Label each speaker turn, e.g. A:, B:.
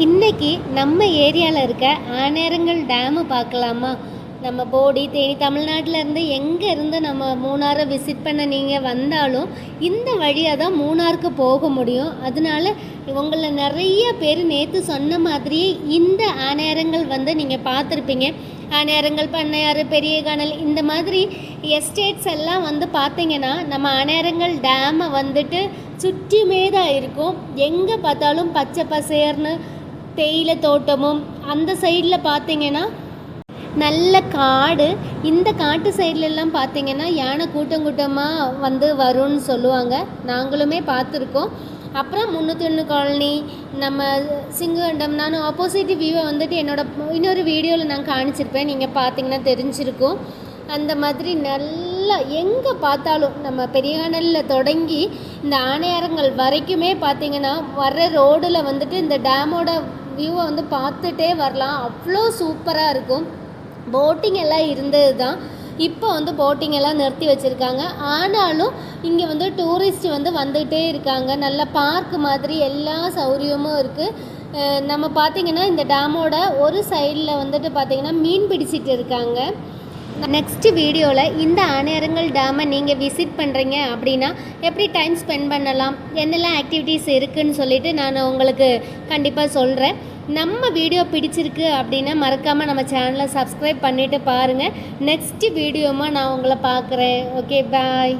A: இன்னைக்கு நம்ம ஏரியாவில் இருக்க ஆனேரங்கள் டேமு பார்க்கலாமா? நம்ம போடி தேனி தமிழ்நாட்டில் இருந்து எங்கே இருந்து நம்ம மூணாரை விசிட் பண்ண நீங்கள் வந்தாலும் இந்த வழியாக தான் மூணாருக்கு போக முடியும். அதனால உங்களை நிறைய பேர் நேற்று சொன்ன மாதிரியே இந்த ஆனேரங்கள் வந்து நீங்கள் பார்த்துருப்பீங்க. ஆனேரங்கள் பண்ணையாறு பெரிய கனல் இந்த மாதிரி எஸ்டேட்ஸ் எல்லாம் வந்து பார்த்தீங்கன்னா நம்ம ஆனேரங்கள் டேமை வந்துட்டு சுற்றியுமே தான் இருக்கும். எங்கே பார்த்தாலும் பச்சை பசேர்னு தேயிலை தோட்டமும் அந்த சைடில் பார்த்தீங்கன்னா நல்ல காடு. இந்த காட்டு சைட்லெல்லாம் பார்த்தீங்கன்னா யானை கூட்டம் கூட்டமாக வந்து வரும்னு சொல்லுவாங்க. நாங்களுமே பார்த்துருக்கோம் அப்புறம் முந்நூற்றி காலனி நம்ம சிங்ககண்டம் நான் ஆப்போசிட் வியூவை வந்துட்டு என்னோட இன்னொரு வீடியோவில் நான் காணிச்சிருப்பேன். நீங்கள் பார்த்தீங்கன்னா தெரிஞ்சிருக்கும். அந்த மாதிரி நல்லா எங்கே பார்த்தாலும் நம்ம பெரியகானலில் தொடங்கி இந்த ஆணையாரங்கள் வரைக்குமே பார்த்தீங்கன்னா வர்ற ரோடில் வந்துட்டு இந்த டேமோட வியூவை வந்து பார்த்துட்டே வரலாம். அவ்வளோ சூப்பராக இருக்கும். போட்டிங் எல்லாம் இருந்தது தான். இப்போ வந்து போட்டிங் எல்லாம் நிறுத்தி வச்சுருக்காங்க. ஆனாலும் இங்கே வந்து டூரிஸ்ட் வந்து வந்துகிட்டே இருக்காங்க. நல்ல பார்க் மாதிரி எல்லா சௌகரியமும் இருக்குது நம்ம பார்த்திங்கன்னா இந்த டேமோட ஒரு சைடில் வந்துட்டு பார்த்திங்கன்னா மீன் பிடிச்சிட்டு இருக்காங்க. நெக்ஸ்ட் வீடியோவில் இந்த ஆணையரங்கள் டேமை நீங்கள் விசிட் பண்ணுறீங்க அப்படின்னா எப்படி டைம் ஸ்பெண்ட் பண்ணலாம் என்னெல்லாம் ஆக்டிவிட்டீஸ் இருக்குதுன்னு சொல்லிட்டு நான் உங்களுக்கு கண்டிப்பாக சொல்கிறேன் நம்ம வீடியோ பிடிச்சிருக்கு அப்படின்னா மறக்காமல் நம்ம சேனலை சப்ஸ்கிரைப் பண்ணிவிட்டு பாருங்கள் நெக்ஸ்ட் வீடியோமா நான் உங்களை பார்க்குறேன். Okay bye